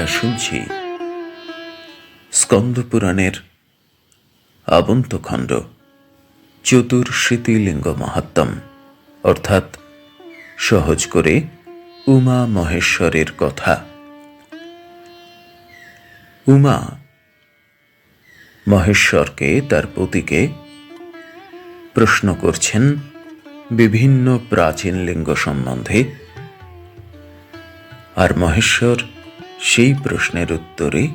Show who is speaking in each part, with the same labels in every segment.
Speaker 1: আমরা শুনছি স্কন্দপুরাণের আবন্তখণ্ড চতুর্শীতিলিঙ্গ মাহাত্ম্যম, অর্থাৎ সহজ করে উমা মহেশ্বরের কথা। উমা মহেশ্বরকে তার পতিকে প্রশ্ন করছেন বিভিন্ন প্রাচীন লিঙ্গ সম্বন্ধে, আর মহেশ্বর সেই প্রশ্নের উত্তরে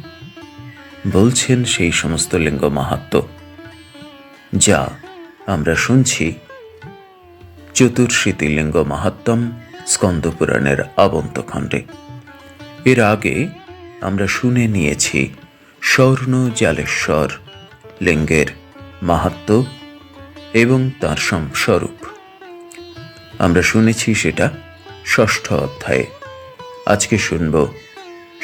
Speaker 1: বলছেন সেই সমস্ত লিঙ্গ মাহাত্ম যা আমরা শুনছি। চতুর্শীতি লিঙ্গ মাহাত্ম্যম স্কন্দপুরাণের আবন্তখণ্ডে। এর আগে আমরা শুনে নিয়েছি স্বর্ণ জালেশ্বর লিঙ্গের মাহাত্ম এবং তার স্বরূপ। আমরা শুনেছি সেটা ষষ্ঠ অধ্যায়ে। আজকে শুনব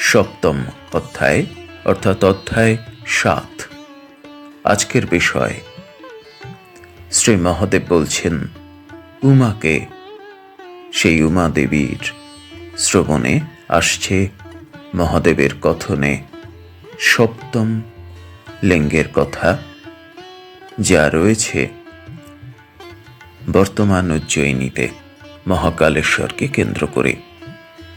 Speaker 1: সপ্তম অধ্যায়, অর্থাৎ অধ্যায় সাত। আজকের বিষয়, শ্রী মহাদেব বলছেন, উমাকে, সেই উমা দেবীর শ্রবণে আসছে মহাদেবের কথনে সপ্তম লিঙ্গের কথা যা রয়েছে বর্তমান উজ্জয়িনীতে মহাকালেশ্বরকে কেন্দ্র করে।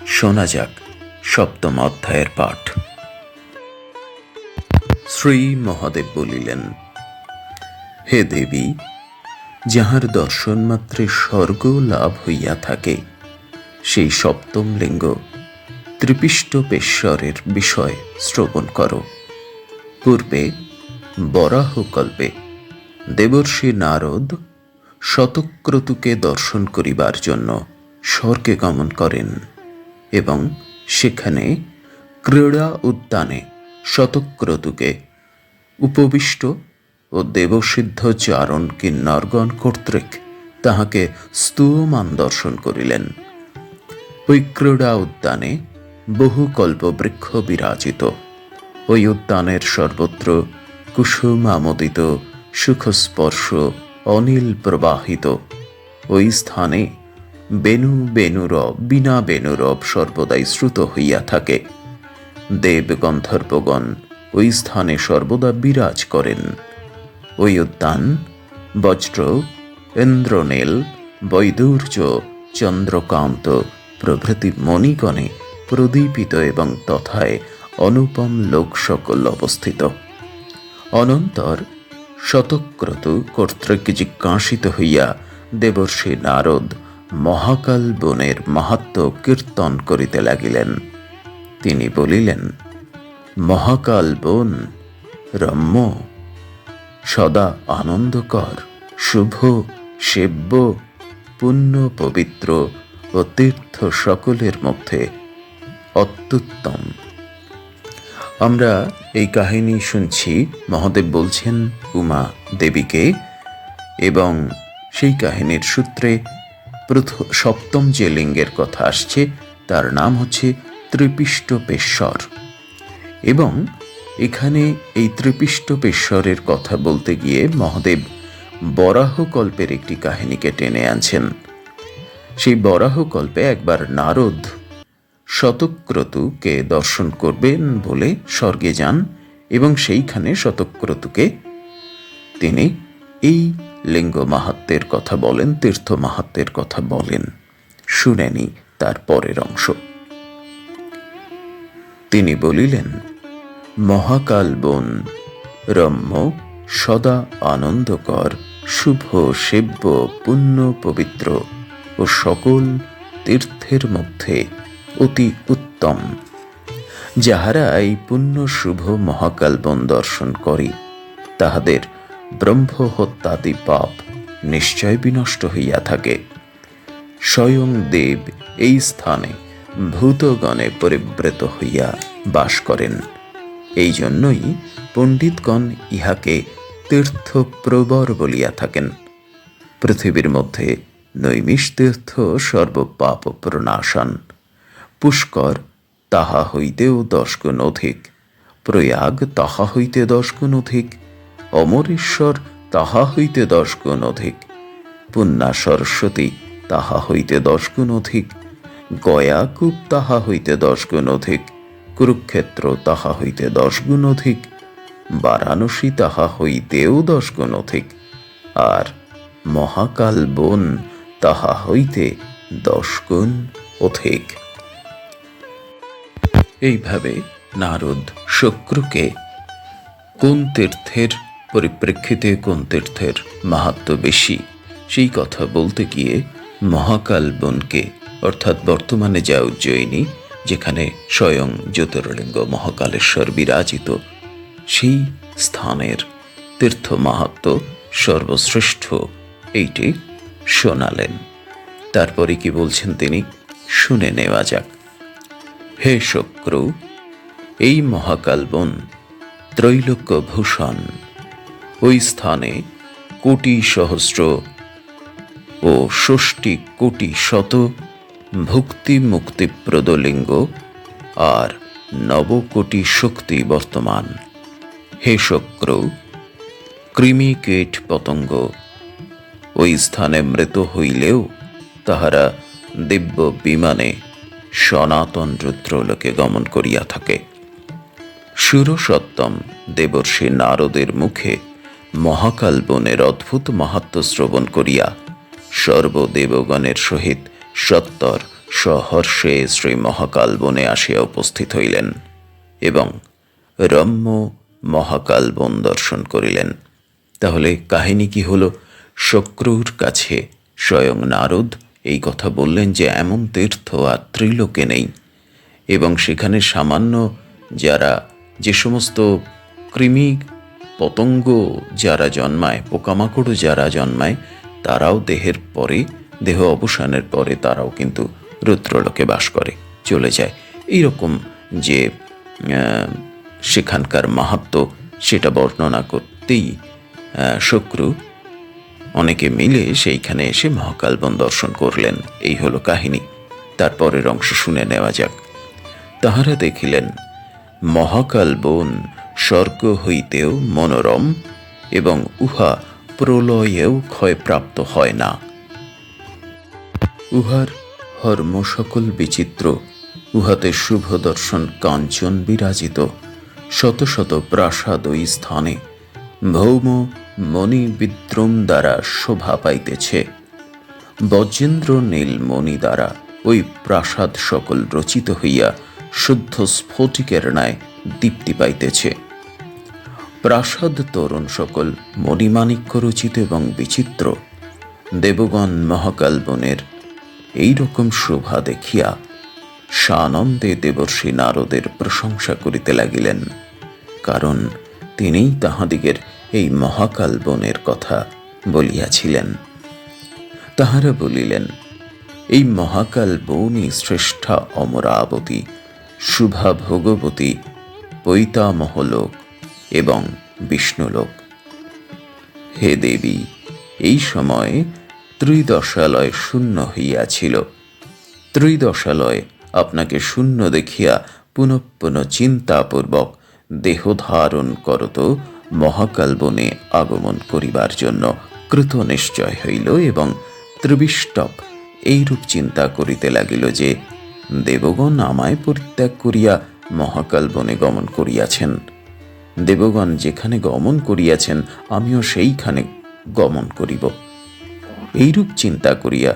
Speaker 1: শোনা যাক। সপ্তম অধ্যায়ের পাঠ। শ্রী মহাদেব বলিলেন, হে দেবী, যাহার দর্শন মাত্রে স্বর্গ লাভ হইয়া থাকে, সেই সপ্তম লিঙ্গ ত্রিপিষ্টপেশ্বরের বিষয় শ্রবণ করো। পূর্বে বরাহকল্পে দেবর্ষি নারদ শতক্রতুকে দর্শন করিবার জন্য স্বর্গে গমন করেন এবং সেখানে ক্রীড়া উদ্যানে শতক্রতুকে উপবিষ্ট ও দেবসিদ্ধ চারণ কিন্নরগণ কর্তৃক তাহাকে স্তুয়মান দর্শন করিলেন। ওই ক্রীড়া উদ্যানে বহু কল্পবৃক্ষ বিরাজিত। ওই উদ্যানের সর্বত্র কুসুম আমোদিত সুখস্পর্শ অনিল প্রবাহিত। ওই স্থানে বেনু বেনুরব বিনা বেনুরব সর্বদাই শ্রুত হইয়া থাকে। দেব গন্ধর্বগণ ওই স্থানে সর্বদা বিরাজ করেন। ওই উদ্যান, বজ্র, ইন্দ্রনীল, বৈদুর্য, চন্দ্রকান্ত প্রভৃতি মণিগণে প্রদীপিত এবং তথায় অনুপম লোক সকল অবস্থিত। অনন্তর শতক্রতু কর্তৃক জিজ্ঞাসিত হইয়া দেবর্ষি নারদ মহাকাল বনের মাহাত্ম কীর্তন করিতে লাগিলেন। তিনি বলিলেন, মহাকাল বন, রম্য, সদা আনন্দকর, শুভ, সেব্য, পুণ্য, পবিত্র ও তীর্থ সকলের মধ্যে অত্যুত্তম। আমরা এই কাহিনী শুনছি, মহাদেব বলছেন উমা দেবীকে এবং সেই কাহিনীর সূত্রে প্রথম সপ্তম যে লিঙ্গের কথা আসছে, তার নাম হচ্ছে ত্রিপিষ্টপেশ্বর এবং এখানে এই ত্রিপিষ্টপেশ্বরের কথা বলতে গিয়ে মহাদেব বরাহকল্পের একটি কাহিনীকে টেনে আনছেন। সেই বরাহকল্পে একবার নারদ শতক্রতুকে দর্শন করবেন বলে স্বর্গে যান এবং সেইখানে শতক্রতুকে তিনি এই লিঙ্গ মাহাত্মের কথা বলেন, তীর্থ মাহাত্মের কথা বলেন। শুনেনি তার পরের অংশ। তিনি বলিলেন, মহাকাল বন, রম্য, সদা আনন্দকর, শুভ, সেব্য, পুণ্য, পবিত্র ও সকল তীর্থের মধ্যে অতি উত্তম। যাহারা এই পুণ্য, শুভ, মহাকাল বন দর্শন করে, তাহাদের ব্রহ্ম হত্যাদি পাপ নিশ্চয় বিনষ্ট হইয়া থাকে। স্বয়ং দেব এই স্থানে ভূতগণে পরিব্রত হইয়া বাস করেন। এই জন্যই পণ্ডিতগণ ইহাকে তীর্থপ্রবর বলিয়া থাকেন। পৃথিবীর মধ্যে নৈমিষ তীর্থ সর্বপাপ প্রণাশন। পুষ্কর, তাহা হইতেও দশগুণ অধিক। প্রয়াগ, তাহা হইতে দশগুণ অধিক। অমরেশ্বর তাহা হইতে দশগুণ অধিক। পুণ্যা সরস্বতী তাহা হইতে দশগুণ অধিক। গয়াকূপ তাহা হইতে দশগুণ অধিক। কুরুক্ষেত্র তাহা হইতে দশ গুণ অধিক। বারাণসী তাহা হইতেও দশ গুণ অধিক। আর মহাকাল বন তাহা হইতে দশ গুণ অধিক। এইভাবে নারদ শুক্রকে কোন তীর্থের পরিপ্রেক্ষিতে কোন তীর্থের মাহাত্ম বেশি? সেই কথা বলতে গিয়ে মহাকাল বনকে, অর্থাৎ বর্তমানে যা উজ্জয়িনী, যেখানে স্বয়ং জ্যোতির্লিঙ্গ মহাকালেশ্বর বিরাজিত, সেই স্থানের তীর্থ মাহাত্ম সর্বশ্রেষ্ঠ এইটি শোনালেন। তারপরে কি বলছেন তিনি? শুনে নেওয়া যাক। হে শুক্র, এই মহাকালবন ত্রৈলোক্য ভূষণ ওই স্থানে কোটি সহস্র ও ষষ্টি কোটি শত ভুক্তি মুক্তিপ্রদ লিঙ্গ আর নবকোটি শক্তি বর্তমান। হে শুক্র কৃমি কীট পতঙ্গ, ওই স্থানে মৃত হইলেও তাহারা দিব্য বিমানে সনাতন রুদ্রলোকে গমন করিয়া থাকে। সুরসত্তম দেবর্ষী নারদের মুখে মহাকাল বনের অদ্ভুত মাহাত্ম শ্রবণ করিয়া সর্বদেবগণের সহিত সত্তর সহর্ষে শ্রী মহাকাল বনে আসিয়া উপস্থিত হইলেন এবং রম্য মহাকাল বন দর্শন করিলেন। তাহলে কাহিনী কি হলো? শক্রুর কাছে স্বয়ং নারদ এই কথা বললেন যে এমন তীর্থ আর ত্রিলোকে নেই এবং সেখানে সামান্য যারা যে সমস্ত কৃমি পতঙ্গ যারা জন্মায় পোকামাকড়ও যারা জন্মায়, তারাও দেহের পরে, দেহ অবসানের পরে তারাও কিন্তু রুদ্রলোকে বাস করে, চলে যায়। এইরকম যে সেখানকার মাহাত্ম সেটা বর্ণনা করতেই শক্রু অনেকে মিলে সেইখানে এসে মহাকালবন দর্শন করলেন। এই হলো কাহিনী। তারপরের অংশ শুনে নেওয়া যাক। তাহারা দেখিলেন, মহাকাল বন স্বর্গ হইতেও মনোরম এবং উহা প্রলয়েও ক্ষয়প্রাপ্ত হয় না। উহার হর্ম সকল বিচিত্র, উহাতে শুভ দর্শন কাঞ্চন বিরাজিত, শত শত প্রাসাদ ওই স্থানে, ভৌম মণি বিদ্রম দ্বারা শোভা পাইতেছে। বজ্রেন্দ্র নীল মণি দ্বারা ওই প্রাসাদ সকল রচিত হইয়া শুদ্ধ স্ফটিকের ন্যায় দীপ্তি পাইতেছে। প্রাসাদ তরুণ সকল মণিমাণিক্য রচিত এবং বিচিত্র। দেবগণ মহাকাল বনের এইরকম শোভা দেখিয়া সানন্দে দেবর্ষী নারদের প্রশংসা করিতে লাগিলেন, কারণ তিনিই তাহাদিগের এই মহাকাল বনের কথা বলিয়াছিলেন। তাহারা বলিলেন, এই মহাকাল বনই শ্রেষ্ঠা অমরাবতী শুভা ভগবতী পৈতামহলোক এবং বিষ্ণুলোক হে দেবী, এই সময় ত্রিদশালয় শূন্য হইয়াছিল। ত্রিদশালয় আপনাকে শূন্য দেখিয়া পুনঃ পুনঃ চিন্তাপূর্বক দেহ ধারণ করত মহাকাল বনে আগমন করিবার জন্য। কৃত নিশ্চয় হইল এবং ত্রিবিষ্টক এইরূপ চিন্তা করিতে লাগিল যে, দেবগণ আমায় পরিত্যাগ করিয়া মহাকাল বনে গমন করিয়াছেন। দেবগণ যেখানে গমন করিয়াছেন, আমিও সেইখানে গমন করিব। এইরূপ চিন্তা করিয়া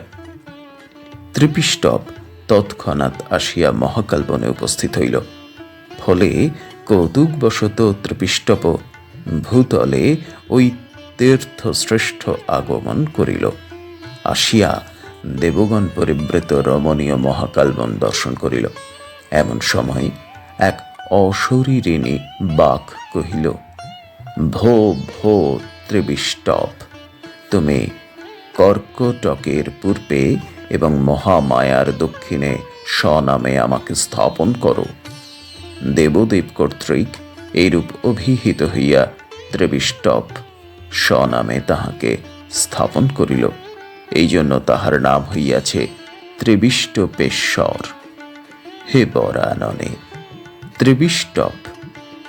Speaker 1: ত্রিপিষ্টপ তৎক্ষণাৎ আসিয়া মহাকালবনে উপস্থিত হইল। ফলে কৌতুকবশত ত্রিপিষ্টপ ভূতলে ওই তীর্থশ্রেষ্ঠ আগমন করিল। আসিয়া দেবগণ পরিবৃত রমণীয় মহাকালবন দর্শন করিল। এমন সময় এক অশরীরিণী বাঘ কহিল, ভো ভো, ত্রিবিষ্টপ, তুমি কর্কটকের পূর্বে এবং মহামায়ার দক্ষিণে স্বনামে আমাকে স্থাপন করো। দেবদেব কর্তৃক এইরূপ অভিহিত হইয়া ত্রিবিষ্টপ স্বনামে তাহাকে স্থাপন করিল। এই জন্য তাহার নাম হইয়াছে ত্রিবিষ্টপেশ্বর। হে বরাননে ত্রিবিষ্টপ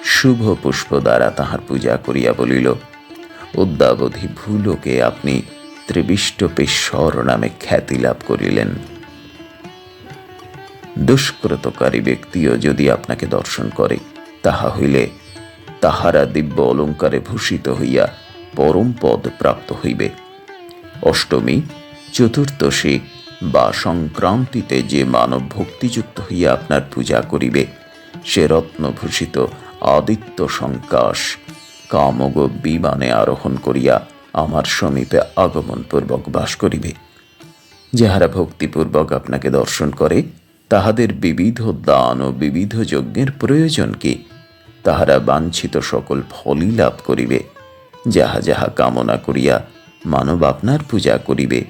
Speaker 1: শুভ পুষ্প দ্বারা তাহার পূজা করিয়া বলিল অদ্যাবধি ভূলোকে আপনি ত্রিবিষ্টপেশ্বর নামে খ্যাতি লাভ করিলেন। দুষ্কৃতকারী ব্যক্তিও যদি আপনাকে দর্শন করে, তাহা হইলে তাহারা দিব্য অলঙ্কারে ভূষিত হইয়া পরম পদ প্রাপ্ত হইবে। অষ্টমী, চতুর্দশী বা সংক্রান্তিতে যে মানব ভক্তিযুক্ত হইয়া আপনার পূজা করিবে সে রত্নভূষিত আদিত্য সংকাশ কামগ বিমানে আরোহণ করিয়া আমার সমীপে আগমনপূর্বক বাস করিবে। যাহারা ভক্তিপূর্বক আপনাকে দর্শন করে, তাহাদের বিবিধ দান ও বিবিধ যজ্ঞের প্রয়োজন কি? তাহারা বাঞ্ছিত সকল ফলই লাভ করিবে। যাহা যাহা কামনা করিয়া মানব আপনার পূজা করিবে,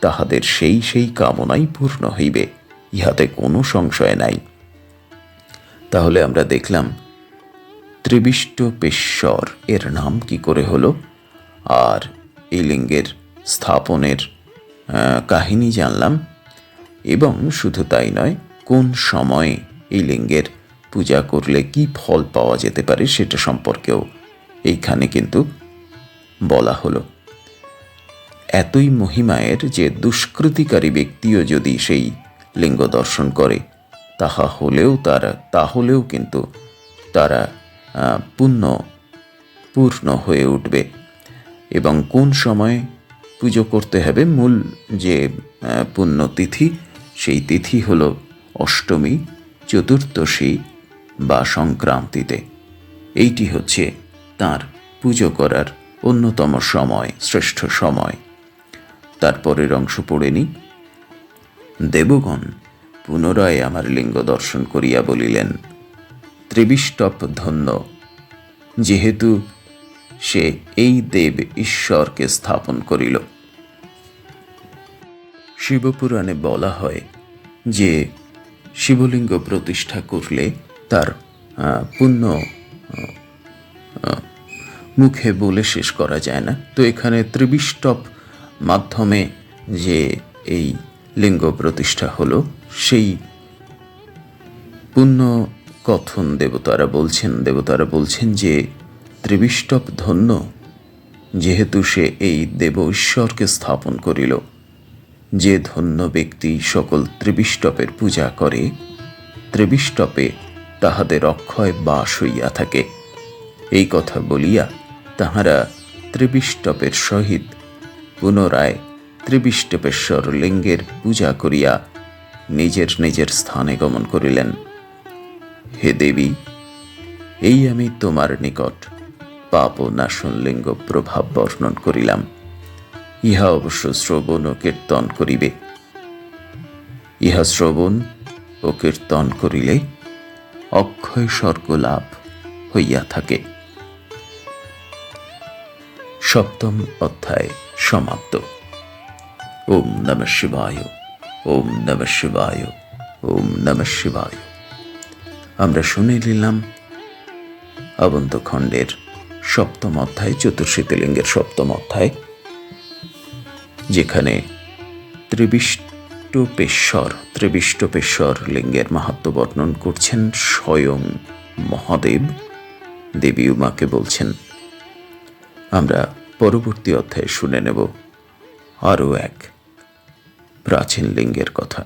Speaker 1: তাহাদের সেই সেই কামনাই পূর্ণ হইবে, ইহাতে কোনো সংশয় নাই। তাহলে আমরা দেখলাম ত্রিবিষ্ট পেশ্বর এর নাম কি করে হলো? আর এই লিঙ্গের স্থাপনের কাহিনী জানলাম। এবং শুধু তাই নয়, কোন সময়ে এই লিঙ্গের পূজা করলে কি ফল পাওয়া যেতে পারে সেটা সম্পর্কেও এইখানে কিন্তু বলা হলো। এতই মহিমায়ের যে দুষ্কৃতিকারী ব্যক্তিও যদি সেই লিঙ্গ দর্শন করে তাহা হলেও তারা তাহলেও কিন্তু তারা পূর্ণ পূর্ণ হয়ে উঠবে। এবং কোন সময় পুজো করতে হবে? মূল যে আহ, পুণ্যতিথি সেই তিথি হল অষ্টমী চতুর্দশী বা সংক্রান্তিতে। এইটি হচ্ছে তার পুজো করার অন্যতম সময় শ্রেষ্ঠ সময়। তারপরের অংশ পড়ে নি। দেবগণ পুনরায় আমার লিঙ্গ দর্শন করিয়া বলিলেন, ত্রিবিষ্টপ ধন্য, যেহেতু সে এই দেব ঈশ্বরকে স্থাপন করিল। শিবপুরাণে বলা হয় যে, শিবলিঙ্গ প্রতিষ্ঠা করলে তার পুণ্য মুখে বলে শেষ করা যায় না। তো এখানে ত্রিবিষ্টপ মাধ্যমে যে এই লিঙ্গ প্রতিষ্ঠা হলো সেই পুণ্য কথন দেবতারা বলছেন দেবতারা বলছেন যে ত্রিবিষ্টপ ধন্য যেহেতু সে এই দেব ঈশ্বরকে স্থাপন করিল, যে ধন্য ব্যক্তি সকল ত্রিবিষ্টপের পূজা করে, ত্রিবিষ্টপে তাহাদের অক্ষয় বাস হইয়া থাকে। এই কথা বলিয়া তাহারা ত্রিবিষ্টপের সহিত পুনরায় ত্রিবিষ্টপেশ্বর লিঙ্গের পূজা করিয়া নিজের নিজের স্থানে গমন করিলেন। হে দেবী, এই আমি তোমার নিকট পাপ ও নাশন লিঙ্গ প্রভাব বর্ণন করিলাম। ইহা অবশ্য শ্রবণ ও কীর্তন করিবে। ইহা শ্রবণ ও কীর্তন করিলে অক্ষয় স্বর্গ লাভ হইয়া থাকে। সপ্তম অধ্যায় সমাপ্ত। ওম নম শিবায়। ওম নম শিবায়, ওম নম শিবায়। আমরা শুনে নিলাম অবন্ত খণ্ডের সপ্তম অধ্যায় চতুর্শীতিলিঙ্গের সপ্তম অধ্যায়, যেখানে ত্রিবিষ্টপেশ্বর ত্রিবিষ্টপেশ্বর লিঙ্গের মাহাত্ম বর্ণন করছেন স্বয়ং মহাদেব। দেবী উমাকে বলছেন, আমরা পরবর্তী অধ্যায়ে শুনে নেব আরও এক প্রাচীন লিঙ্গের কথা।